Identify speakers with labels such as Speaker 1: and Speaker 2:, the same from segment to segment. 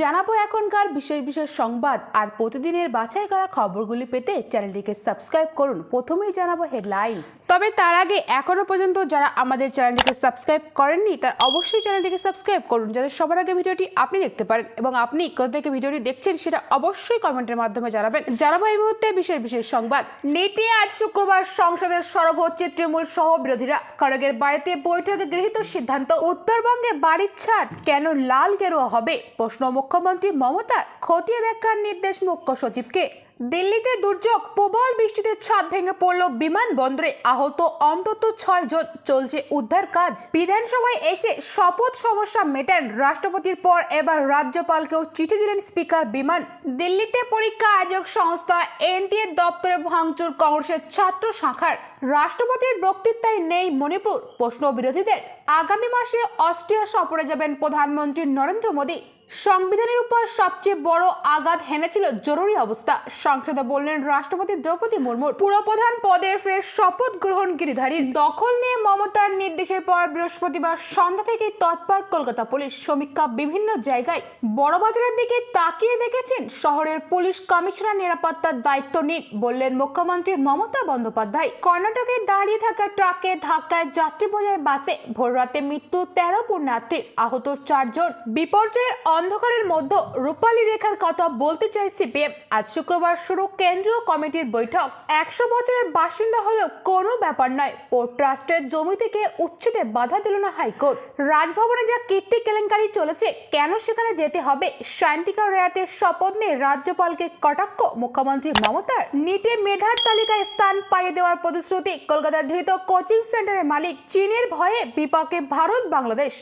Speaker 1: জানাব এখনকার বিশেষ বিশেষ সংবাদ আর প্রতিদিনের বাছাই করা খবরগুলি পেতে চ্যানেলটিকে সাবস্ক্রাইব করুন। প্রথমেই জানাব হেডলাইন্স। তবে তার আগে এখনও পর্যন্ত যারা আমাদের চ্যানেলটিকে সাবস্ক্রাইব করেননি, তার অবশ্যই চ্যানেলটিকে সাবস্ক্রাইব করুন যাতে সবার আগে ভিডিওটি আপনি দেখতে পারেন এবং আপনি কোথা থেকে ভিডিওটি দেখছেন সেটা অবশ্যই কমেন্টের মাধ্যমে জানাবেন। জানাব এই মুহূর্তে বিশেষ বিশেষ সংবাদ। নীতি আজ শুক্রবার সংসদের সরব হচ্ছে তৃণমূল সহ বিরোধীরা খড়গের বাড়িতে বৈঠকে গৃহীত সিদ্ধান্ত। উত্তরবঙ্গে বাড়ির ছাদ কেন লাল গেরুয়া হবে? প্রশ্ন মুখ্যমন্ত্রী মমতার খতিয়ে দেখার নির্দেশ মুখ্য সচিবকে। দিল্লিতে দুর্যোগ, প্রবল বৃষ্টিতে ছাদ ভেঙে পড়ল বিমানবন্দরে আহত অন্তত ছয় জন চলছে উদ্ধার কাজ। বিধানসভায় এসে শপথ সমস্যা মেটান রাষ্ট্রপতির পর এবার রাজ্যপালকেও চিঠি দিলেন স্পিকার বিমান। দিল্লিতে পরীক্ষা আয়োজক সংস্থা এনটিএ দপ্তরে ভাঙচুর কংগ্রেসের ছাত্র শাখার। রাষ্ট্রপতির বক্তৃতায় নেই মণিপুর। প্রশ্ন বিরোধীদের আগামী মাসে অস্ট্রিয়া সফরে যাবেন প্রধানমন্ত্রী নরেন্দ্র মোদী। সংবিধানের উপর সবচেয়ে বড় আঘাত হেনেছিল জরুরি অবস্থা। সংসদে বললেন, রাষ্ট্রপতি দ্রৌপদী মুর্মুর পুরপ্রধান পদে ফের শপথ গ্রহণ গিরিধারীর দখল নিয়ে মমতার নির্দেশের পর বৃহস্পতিবার সন্ধ্যা থেকে তৎপর কলকাতা পুলিশ সমীক্ষা বিভিন্ন জায়গায় বড়বাজারের দিকে তাকিয়ে দেখেছেন। শহরের পুলিশ কমিশনার নিরাপত্তার দায়িত্ব নিন বললেন মুখ্যমন্ত্রী মমতা বন্দ্যোপাধ্যায়। কর্ণাটকে দাঁড়িয়ে থাকা ট্রাকে ধাক্কায় যাত্রী বোঝায় বাসে। ভোররাতে মৃত্যু তেরো পুণ্যার্থীর আহত চারজন। বিপর্যয়ের অন্ধকারের মধ্যে রূপালী রেখার কথা বলতে চাই সিপিএম। আজ শুক্রবার শুরু কেন্দ্রীয় কমিটির বৈঠক। একশো বছরের বাসিন্দা হলেও কোনো ব্যাপার নয়। পোর্ট ট্রাস্টের জমি থেকে উচ্ছেদে বাধা দিল না হাইকোর্ট। রাজভবনে যা কীর্তি কেলেঙ্কারি চলেছে, কেন সেখানে যেতে হবে? শান্তিকা রেয়াতের শপথ নিয়ে রাজ্যপালকে কটাক্ষ মুখ্যমন্ত্রী মমতার? নিটে মেধার তালিকায় স্থান পাইয়ে দেওয়ার প্রতিশ্রুতি। কলকাতার ধৃত কোচিং সেন্টারের মালিক চীনের ভয়ে বিপাকে ভারত বাংলাদেশ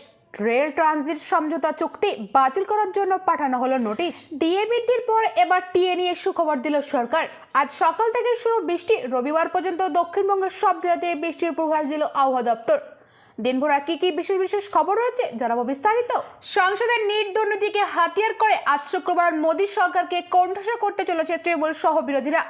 Speaker 1: রেল ট্রানজিট সমঝোতা চুক্তি বাতিল করার জন্য পাঠানো হলো নোটিশ। ডিএ বৃদ্ধির পর এবার টিএ নিয়ে সুখবর দিল সরকার। আজ সকাল থেকে শুরু বৃষ্টি। রবিবার পর্যন্ত দক্ষিণবঙ্গের সব জেলাতে বৃষ্টির পূর্বাভাস দিল আবহাওয়া দপ্তর। দিনভর আর কি কি বিশেষ বিশেষ খবর রয়েছে জানাব বিস্তারিত। সংসদের নিট দুর্নীতিকে হাতিয়ার করে আজ শুক্রবার মোদী সরকারকে কণ্ঠসা করতে চলেছে তৃণমূল সহ বিরোধীরা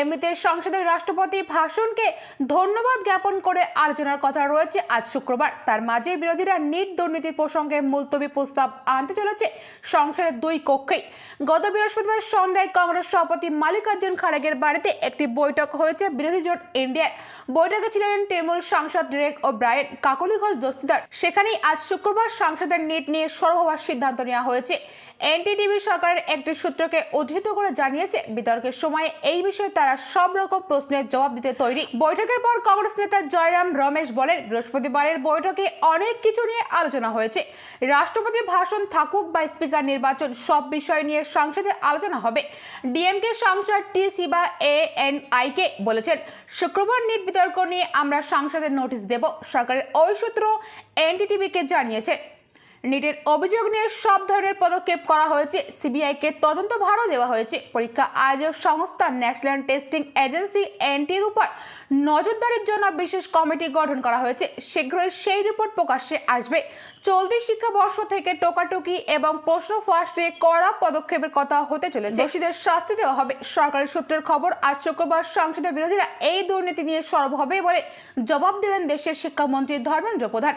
Speaker 1: এমনিতে সংসদের রাষ্ট্রপতি ভাষণকে ধন্যবাদ জ্ঞাপন করে আলোচনার কথা রয়েছে আজ শুক্রবার। তার মাঝে বিরোধীরা নিট দুর্নীতির প্রসঙ্গে মুলতবি প্রস্তাব আনতে চলেছে সংসদের দুই কক্ষেই। গত বৃহস্পতিবার সন্ধ্যায় কংগ্রেস সভাপতি মাল্লিকার্জুন খাড়গের বাড়িতে একটি বৈঠক হয়েছে বিরোধী জোট ইন্ডিয়ার বৈঠকে ছিলেন তৃণমূল সাংসদ Derek O'Brien Kakoli Ghosh Dastidar. সেখানেই আজ শুক্রবার সংসদের নেট নিয়ে সরব হওয়ার সিদ্ধান্ত নেওয়া হয়েছে। এনটিটিভি সরকারের একটি সূত্রকে উদ্ধৃত করে জানিয়েছে, বিতর্কের সময় এই বিষয়ে তারা সব রকম প্রশ্নের জবাব দিতে তৈরি। বৈঠকের পর কংগ্রেস নেতা জয়রাম রমেশ বলেন, বৃহস্পতিবারের বৈঠকে অনেক কিছু নিয়ে আলোচনা হয়েছে। রাষ্ট্রপতি ভাষণ থাকুক বা স্পিকার নির্বাচন, সব বিষয় নিয়ে সংসদে আলোচনা হবে। ডিএমকে সাংসদ টি সিবা এ এন আইকে বলেছেন, শুক্রবার নিট বিতর্ক নিয়ে আমরা সংসদে নোটিশ দেব। সরকারের ওই সূত্র এনটিটিভিকে জানিয়েছে। নিটের অভিযোগ নিয়ে সব ধরনের পদক্ষেপ করা হয়েছে। সিবিআইকে তদন্ত ভারও দেওয়া হয়েছে। পরীক্ষা আয়োজক সংস্থা ন্যাশনাল টেস্টিং এজেন্সি এনটির উপর নজরদারির জন্য বিশেষ কমিটি গঠন করা হয়েছে। শীঘ্রই সেই রিপোর্ট প্রকাশ্যে আসবে। চলতি শিক্ষাবর্ষ থেকে টোকাটুকি এবং প্রশ্ন ফাঁস নিয়ে কড়া পদক্ষেপের কথা হতে চলেছে। দোষীদের শাস্তি দেওয়া হবে। সরকারি সূত্রের খবর, আজ শুক্রবার সংসদের বিরোধীরা এই দুর্নীতি নিয়ে সরব হবে বলে জবাব দেবেন দেশের শিক্ষামন্ত্রী ধর্মেন্দ্র প্রধান।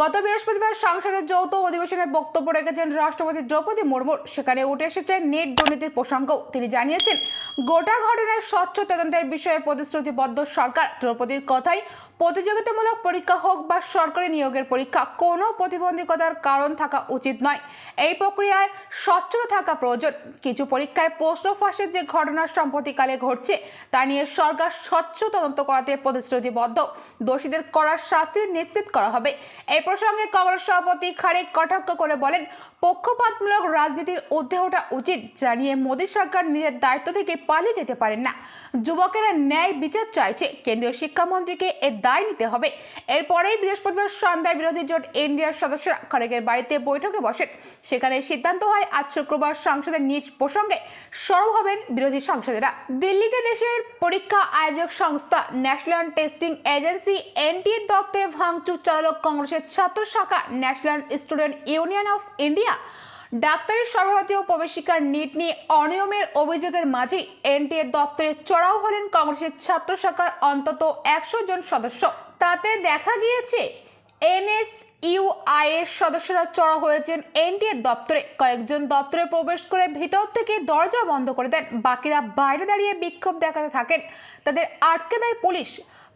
Speaker 1: গত বৃহস্পতিবার সংসদের যৌথ অধিবেশনে বক্তব্য রেখেছেন রাষ্ট্রপতি দ্রৌপদী মুর্মু। সেখানে উঠে এসেছে নেট দুর্নীতির প্রসঙ্গ তিনি জানিয়েছেন, গোটা ঘটনার স্বচ্ছ তদন্তের বিষয়ে প্রতিশ্রুতিবদ্ধ সরকার। দ্রৌপদীর কথাই, প্রতিযোগিতামূলক পরীক্ষা হোক বা সরকারি নিয়োগের পরীক্ষা, কোনো প্রতিবন্ধকতার কারণ থাকা উচিত নয়। এই প্রক্রিয়ায় স্বচ্ছতা থাকা প্রয়োজন। কিছু পরীক্ষায় প্রশ্ন ফাঁসের যে ঘটনা সম্প্রতিকালে ঘটছে, তা নিয়ে সরকার স্বচ্ছ তদন্ত করাতে প্রতিশ্রুতিবদ্ধ। দোষীদের করার শাস্তি নিশ্চিত করা হবে। এই প্রসঙ্গে কংগ্রেস সভাপতি খারেক কটাক্ষ করে বলেন পক্ষপাতমূলক রাজনীতির ঊর্ধ্বে ওঠা উচিত জানিয়ে মোদী সরকার নিজের দায়িত্ব থেকে পালিয়ে যেতে পারেন না। যুবকেরা ন্যায় বিচার চাইছে। কেন্দ্রীয় শিক্ষামন্ত্রীকে এর দায় নিতে হবে। এরপরেই বৃহস্পতিবার সন্ধ্যায় বিরোধী জোট ইন্ডিয়ার সদস্যরা খারেকের বাড়িতে বৈঠকে বসেন। সেখানে সিদ্ধান্ত হয়, আজ শুক্রবার সংসদের নিজ প্রসঙ্গে সরব হবেন বিরোধী সাংসদেরা। দিল্লিতে দেশের পরীক্ষা আয়োজক সংস্থা ন্যাশনাল টেস্টিং এজেন্সি এনটিএ দপ্তরে ভাঙচুর চালক কংগ্রেসের ছাত্র শাখা national student union of India. ডাক্তারি সর্বভারতীয় প্রবেশিকার নিট নিয়ে অনিয়মের অভিযোগের মাঝেই এনটিএ দপ্তরে চড়াও হলেন কংগ্রেসের ছাত্র শাখার অন্তত একশো জন সদস্য। তাতে দেখা গিয়েছে এনএস ইউআই এর সদস্যরা চড়া হয়েছেন এনটিএ দপ্তরে। কয়েকজন দপ্তরে প্রবেশ করে ভিতর থেকে দরজা বন্ধ করে দেন। বাকিরা বাইরে দাঁড়িয়ে বিক্ষোভ দেখাতে থাকেন। তাদের আটকে দেয় পুলিশ।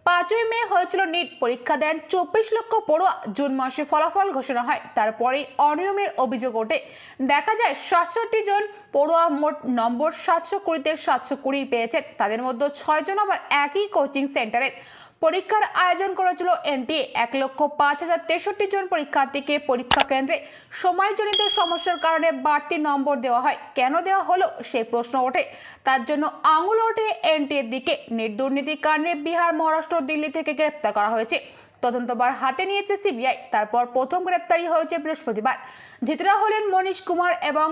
Speaker 1: পাঁচই মে হয়েছিল নিট পরীক্ষা দেন চব্বিশ লক্ষ পড়ুয়া। জুন মাসে ফলাফল ঘোষণা হয়। তারপরে অনিয়মের অভিযোগ ওঠে। দেখা যায় সাতষট্টি জন পড়ুয়া মোট নম্বর সাতশো কুড়িতে সাতশো কুড়ি পেয়েছেন। তাদের মধ্যে ছয়জন আবার একই কোচিং সেন্টারের। পরীক্ষার আয়োজন করেছিল এনটি এক লক্ষ পাঁচ হাজার তেষট্টি জন পরীক্ষার্থীকে পরীক্ষা কেন্দ্রে সময়জনিত সমস্যার কারণে বাড়তি নম্বর দেওয়া হয়। কেন দেওয়া হলো সেই প্রশ্ন ওঠে। তার জন্য আঙুল ওঠে এনটিএর দিকে। নিট দুর্নীতির কারণে বিহার, মহারাষ্ট্র দিল্লি থেকে গ্রেপ্তার করা হয়েছে। তদন্তবার হাতে নিয়েছে সিবিআই। তারপর প্রথম গ্রেপ্তারি হয়েছে বৃহস্পতিবার। ধৃতরা হলেন মনীশ কুমার এবং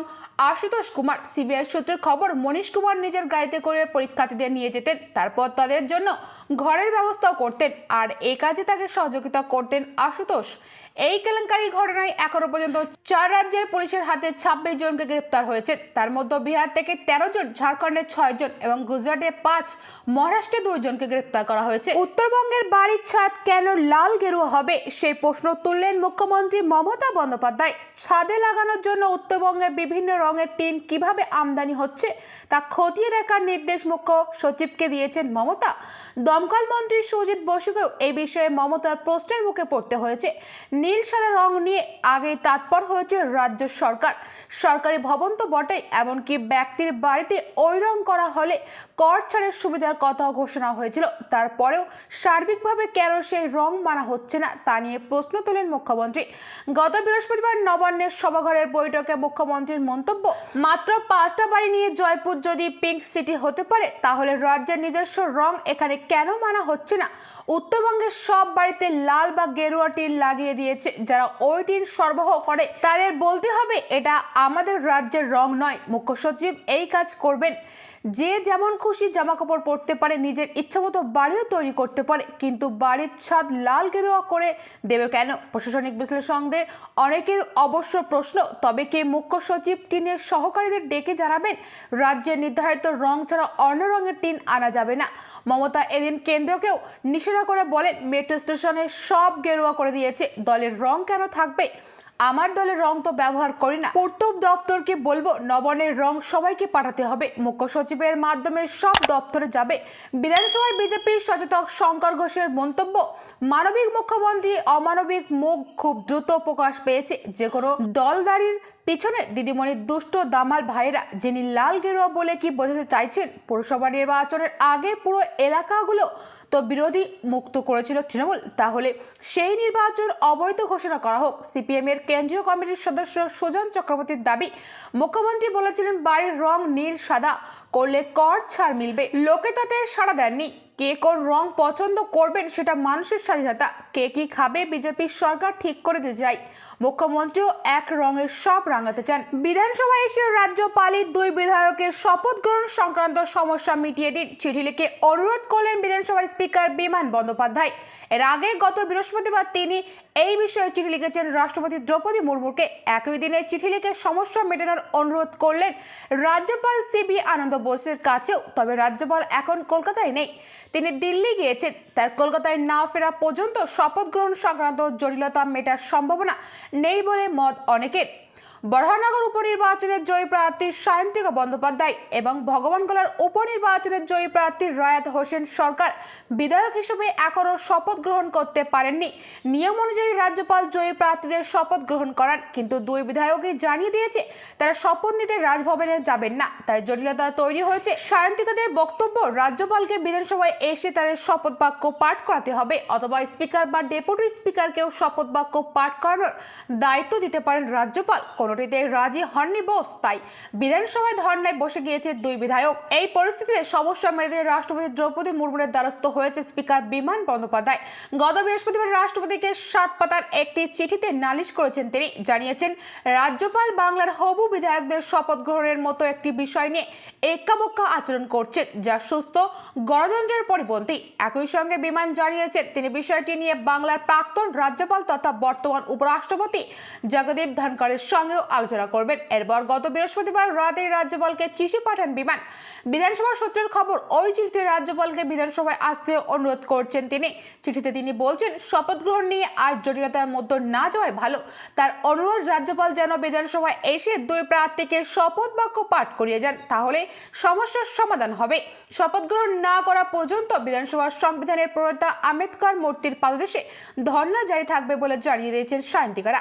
Speaker 1: আশুতোষ কুমার। সিবিআই সূত্রের খবর মনীশ কুমার নিজের গাড়িতে করে পরীক্ষার্থীদের নিয়ে যেতেন, তারপর তাদের জন্য ঘরের ব্যবস্থাও করতেন আর এই কাজে তাকে সহযোগিতা করতেন আশুতোষ। এই কেলেঙ্কারি ঘটনায় এখনও পর্যন্ত চার রাজ্যের পুলিশের হাতে ছাব্বিশ জনকে গ্রেপ্তার হয়েছে। তার মধ্যে বিহার থেকে তেরো জন ঝাড়খণ্ডের ছয় জন এবং গুজরাটে পাঁচ, মহারাষ্ট্রে দুই জনকে গ্রেপ্তার করা হয়েছে। উত্তরবঙ্গের বাড়ির ছাদ কেন লাল গেরুয়া হবে? সেই প্রশ্ন তুললেন মুখ্যমন্ত্রী মমতা বন্দ্যোপাধ্যায়। ছাদে লাগানোর জন্য উত্তরবঙ্গে বিভিন্ন রঙের টিন কীভাবে আমদানি হচ্ছে, তা খতিয়ে দেখার নির্দেশ মুখ্য সচিবকে দিয়েছেন মমতা। দমকল মন্ত্রী সুজিত বসুকেও এই বিষয়ে মমতার প্রশ্নের মুখে পড়তে হয়েছে। নীল সাদা রং নিয়ে আগেই তাৎপর হয়েছে রাজ্য সরকার। সরকারি ভবন তো বটেই, এমনকি ব্যক্তির বাড়িতে ওই রং করা হলে কর ছাড়ের সুবিধার কথাও ঘোষণা হয়েছিল। তারপরেও সার্বিকভাবে কেন সেই রং মানা হচ্ছে না, তা নিয়ে প্রশ্ন তোলেন মুখ্যমন্ত্রী। গত বৃহস্পতিবার নবান্নের সভাঘরের বৈঠকে মুখ্যমন্ত্রীর মন্তব্য, মাত্র পাঁচটা বাড়ি নিয়ে জয়পুর যদি পিঙ্ক সিটি হতে পারে, তাহলে রাজ্যের নিজস্ব রং এখানে কেন মানা হচ্ছে না? উত্তরবঙ্গের সব বাড়িতে লাল বা গেরুয়া টিন লাগিয়ে দিয়েছে, যারা ওই টিন সরবরাহ করে। তাদের বলতে হবে, এটা আমাদের রাজ্যের রং নয়। মুখ্য সচিব এই কাজ করবেন। যে যেমন খুশি জামা কাপড় পরতে পারে, নিজের ইচ্ছামতো বাড়িও তৈরি করতে পারে, কিন্তু বাড়ির ছাদ লাল গেরুয়া করে দেবে কেন? প্রশাসনিক বিশ্লেষকদের অনেকের অবশ্য প্রশ্ন, তবে কে মুখ্য সচিব টিনের সহকারীদের ডেকে জানাবেন? রাজ্যের নির্ধারিত রং ছাড়া অন্য রঙের টিন আনা যাবে না। মমতা এদিন কেন্দ্রকেও নিষেধা করে বলেন, মেট্রো স্টেশনে সব গেরুয়া করে দিয়েছে, দলের রং কেন থাকবে? আমার দলের রং তো ব্যবহার করি না। পূর্ত দপ্তরকে বলব নবনের রং সবাইকে পাঠাতে হবে। মুখ্য সচিবের মাধ্যমে সব দপ্তরে যাবে। বিধানসভায় বিজেপির সচেতক শঙ্কর ঘোষের মন্তব্য মানবিক মুখ্যমন্ত্রী অমানবিক মুখ খুব দ্রুত প্রকাশ পেয়েছে। যে কোনো দলদারির পিছনে দিদিমণির দুষ্ট দামাল ভাইয়েরা, যিনি লাল গেরুয়া বলে কি বোঝাতে চাইছেন, পৌরসভা নির্বাচনের আগে পুরো এলাকাগুলো তো বিরোধী মুক্ত করেছিল তৃণমূল। তাহলে সেই নির্বাচন অবৈধ ঘোষণা করা হোক সিপিএম এর কেন্দ্রীয় কমিটির সদস্য সুজন চক্রবর্তীর দাবি। মুখ্যমন্ত্রী বলেছিলেন, বাড়ির রং নীল, সাদা, করলে কর ছাড় মিলবে। লোকে তাতে সাড়া দেননি। কে কোন রং পছন্দ করবেন সেটা মানুষের স্বাধীনতা। কে কি খাবে? বিজেপির সরকার ঠিক করে দিতে চাই। মুখ্যমন্ত্রীও এক রঙের সব রাঙাতে চান। বিধানসভায় এসে রাজ্যপালের দুই বিধায়কের শপথ গ্রহণ সংক্রান্ত সমস্যা মিটিয়ে দিন। চিঠি লিখে অনুরোধ করলেন বিধানসভার স্পিকার বিমান বন্দ্যোপাধ্যায়। এর আগে গত বৃহস্পতিবার তিনি এই বিষয়ে চিঠি লিখেছেন। রাষ্ট্রপতি দ্রৌপদী মুর্মুকে একই দিনে চিঠি লিখে সমস্যা মেটানোর অনুরোধ করলেন রাজ্যপাল সিবি আনন্দ বোসের কাছেও। তবে রাজ্যপাল এখন কলকাতায় নেই। তিনি দিল্লি গিয়েছেন। তার কলকাতায় না ফেরা পর্যন্ত শপথ গ্রহণ সংক্রান্ত জটিলতা মেটার সম্ভাবনা নেই বলে মত অনেকের। বরহানগর উপনির্বাচনের জয়ী প্রার্থী সায়ন্তিকা বন্দ্যোপাধ্যায় এবং ভগবানগোলার উপনির্বাচনের জয়ী প্রার্থী রায়াত হোসেন সরকার বিধায়ক হিসেবে এখনও শপথ গ্রহণ করতে পারেননি। নিয়ম অনুযায়ী রাজ্যপাল জয়ী প্রার্থীদের শপথ গ্রহণ করান, কিন্তু দুই বিধায়কই জানিয়ে দিয়েছে তারা শপথ নিতে রাজভবনে যাবেন না। তাই জটিলতা তৈরি হয়েছে। সায়ন্তিকাদের বক্তব্য, রাজ্যপালকে বিধানসভায় এসে তাদের শপথ বাক্য পাঠ করাতে হবে, অথবা স্পিকার বা ডেপুটি স্পিকারকেও শপথ বাক্য পাঠ করানোর দায়িত্ব দিতে পারেন রাজ্যপাল। কোনোটিতে রাজি হননি বোস, তাই বিধানসভায় ধর্নায় বসে গিয়েছে দুই বিধায়ক। এই পরিস্থিতিতে সমস্যা মেরে রাষ্ট্রপতি দ্রৌপদী মুর্মুর দ্বারস্থ হয়েছে স্পিকার বিমান বন্দ্যোপাধ্যায়। গত বৃহস্পতিবার রাষ্ট্রপতিকে সাত পাতার একটি চিঠিতে নালিশ করেছেন তিনি। জানিয়েছেন, রাজ্যপাল বাংলার হবু বিধায়কদের শপথ গ্রহণের মতো একটি বিষয় নিয়ে এক্কাবক্কা আচরণ করছেন, যা সুস্থ গণতন্ত্রের পরিপন্থী। একই সঙ্গে বিমান জানিয়েছেন, তিনি বিষয়টি নিয়ে বাংলার প্রাক্তন রাজ্যপাল তথা বর্তমান উপরাষ্ট্রপতি জগদীপ ধনকরের সঙ্গেও আলোচনা করবেন। এরপর গত বৃহস্পতিবার রাতে রাজ্যপালকে চিঠি পাঠান বিমান। বিধানসভা সূত্রের খবর, ওই চিঠিতে রাজ্যপালকে বিধানসভায় আসতে অনুরোধ করছেন তিনি। চিঠিতে তিনি বলছেন, শপথ গ্রহণ নিয়ে আর জটিলতার মধ্যে না যাওয়াই ভালো। তার অনুরোধ, রাজ্যপাল যেন বিধানসভায় এসে দুই প্রার্থীকে শপথ বাক্য পাঠ করিয়ে যান, তাহলে সমস্যার সমাধান হবে। শপথ গ্রহণ না করা পর্যন্ত বিধানসভার সংবিধানের প্রণেতা আম্বেদকর মূর্তির পাদদেশে ধর্ণা জারি থাকবে বলে জানিয়ে দিয়েছেন শান্তিকারা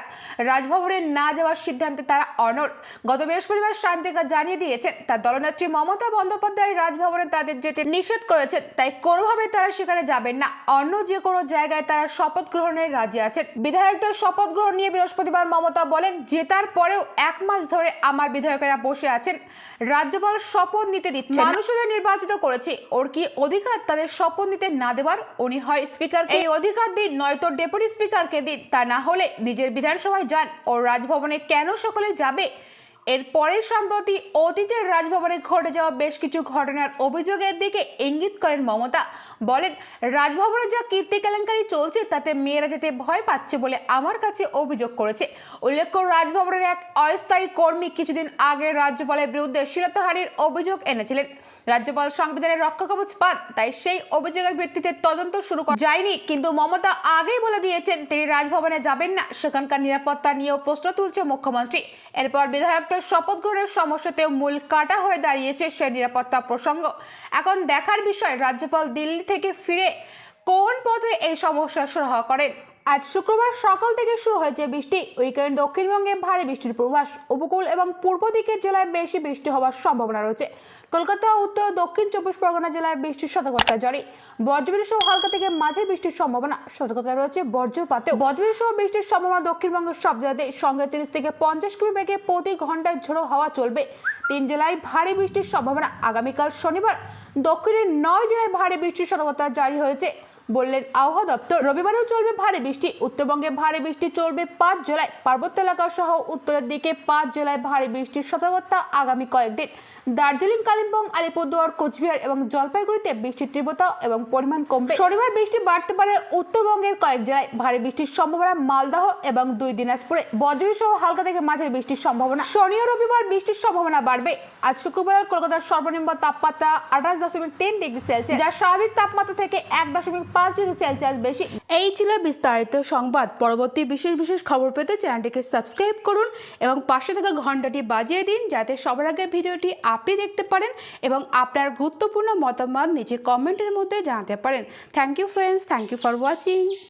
Speaker 1: রাজভবনে না যাওয়ার সিদ্ধান্তে তারা অনর। গত বৃহস্পতিবার শান্তিকা জানিয়ে দিয়েছেন, তার দলনেত্রী মমতা বন্দ্যোপাধ্যায় রাজভবনে তাদের যেতে নিষেধ করেছেন, তাই কোনোভাবে তারা সেখানে যাবেন না। অন্য যে কোনো জায়গায় তারা শপথ গ্রহণের রাজি আছেন। বিধায়কদের শপথ গ্রহণ নিয়ে বৃহস্পতিবার মমতা বলেন, জেতার পরেও এক মাস ধরে আমার বিধায়কেরা বসে আছেন। রাজ্যপাল শপথ নিতে দিচ্ছে মানুষ ওদের নির্বাচিত করেছে। ওর কি অধিকার? তাদের শপথ নিতে না দেওয়ার উনি হয় স্পিকার এই অধিকার দিন নয়তো ডেপুটি স্পিকারকে দিন। তা না হলে নিজের বিধানসভায় যান। ও রাজভবনে কেন সকলে যাবে। এর পরের সম্প্রতি অতীতের রাজভবনে ঘটে যাওয়া বেশ কিছু ঘটনার অভিযোগের দিকে ইঙ্গিত করেন মমতা। বলেন, রাজভবনে যা কীর্তি কেলেঙ্কারি চলছে, তাতে মেয়েরা যেতে ভয় পাচ্ছে বলে আমার কাছে অভিযোগ করেছে। উল্লেখ্য, রাজভবনের এক অস্থায়ী কর্মী কিছুদিন আগে রাজ্যপালের বিরুদ্ধে শিরতহারির অভিযোগ এনেছিলেন। রাজ্যপাল সংবিধানের রক্ষা কবচ পান, তাই সেই অভিযোগের ভিত্তিতে তদন্ত শুরু করা যায়নি, কিন্তু মমতা আগেই বলে দিয়েছেন তিনি রাজভবনে যাবেন না। সেখানকার নিরাপত্তা নিয়েও প্রশ্ন তুলছে মুখ্যমন্ত্রী। এরপর বিধায়কদের শপথ গ্রহণের সমস্যাতেও মূল কাটা হয়ে দাঁড়িয়েছে সে নিরাপত্তা প্রসঙ্গ। এখন দেখার বিষয়, রাজ্যপাল দিল্লি থেকে ফিরে কোন পথে এই সমস্যার সুরাহা করেন? আজ শুক্রবার সকাল থেকে শুরু হয়েছে বৃষ্টি। উইকেন্ড দক্ষিণবঙ্গে ভারী বৃষ্টির পূর্বাস উপকূল এবং পূর্ব দিকের জেলায় বেশি বৃষ্টি হওয়ার সম্ভাবনা রয়েছে। কলকাতা উত্তর দক্ষিণ চব্বিশ পরগনা জেলায় বৃষ্টির সতর্কতা জারি। বজ্রবিদ্যুৎ সহ হালকা থেকে মাঝে বৃষ্টির সম্ভাবনা সতর্কতা রয়েছে বজ্রপাতে বজ্রবিদ্যুৎ সহ বৃষ্টির সম্ভাবনা দক্ষিণবঙ্গের সব জেলাতে সঙ্গে তিরিশ থেকে পঞ্চাশ কিমি বেগে প্রতি ঘন্টায় ঝোড়ো হাওয়া চলবে। তিন জেলায় ভারী বৃষ্টির সম্ভাবনা। আগামীকাল শনিবার দক্ষিণের নয় জেলায় ভারী বৃষ্টির সতর্কতা জারি হয়েছে। বললেন, আবহাওয়া দপ্তর, রবিবারেও চলবে ভারী বৃষ্টি, উত্তরবঙ্গে ভারী বৃষ্টি চলবে পাঁচ জেলায় পার্বত্য এলাকা সহ উত্তরের দিকে পাঁচ জেলায় ভারী বৃষ্টির সতর্কতা আগামী কয়েকদিন। দার্জিলিং, কালিম্পং, আলিপুরদুয়ার, কোচবিহার এবং জলপাইগুড়িতে বৃষ্টির তীব্রতা এবং পরিমাণ কমবে। শনিবার বৃষ্টি বাড়তে পারে উত্তরবঙ্গের কয়েক জেলায়। ভারী বৃষ্টির সম্ভাবনা মালদহ এবং দুই দিনাজপুরে। বজ্রবিদ্যুৎ সহ হালকা থেকে মাঝারি বৃষ্টির সম্ভাবনা। শনি ও রবিবার বৃষ্টির সম্ভাবনা বাড়বে। আজ শুক্রবার কলকাতার সর্বনিম্ন তাপমাত্রা আঠাশ দশমিক তিন ডিগ্রি সেলসিয়াস, যা স্বাভাবিক তাপমাত্রা থেকে এক দশমিক পাঁচ ডিগ্রি সেলসিয়াস বেশি। এই ছিল বিস্তারিত সংবাদ। পরবর্তী বিশেষ বিশেষ খবর পেতে চ্যানেলটিকে সাবস্ক্রাইব করুন এবং পাশে থাকা ঘন্টাটি বাজিয়ে দিন যাতে সবার আগে ভিডিওটি আপনি দেখতে পারেন এবং আপনার গুরুত্বপূর্ণ মতামত নিচে কমেন্টের মধ্যে জানাতে পারেন। Thank you friends thank you for watching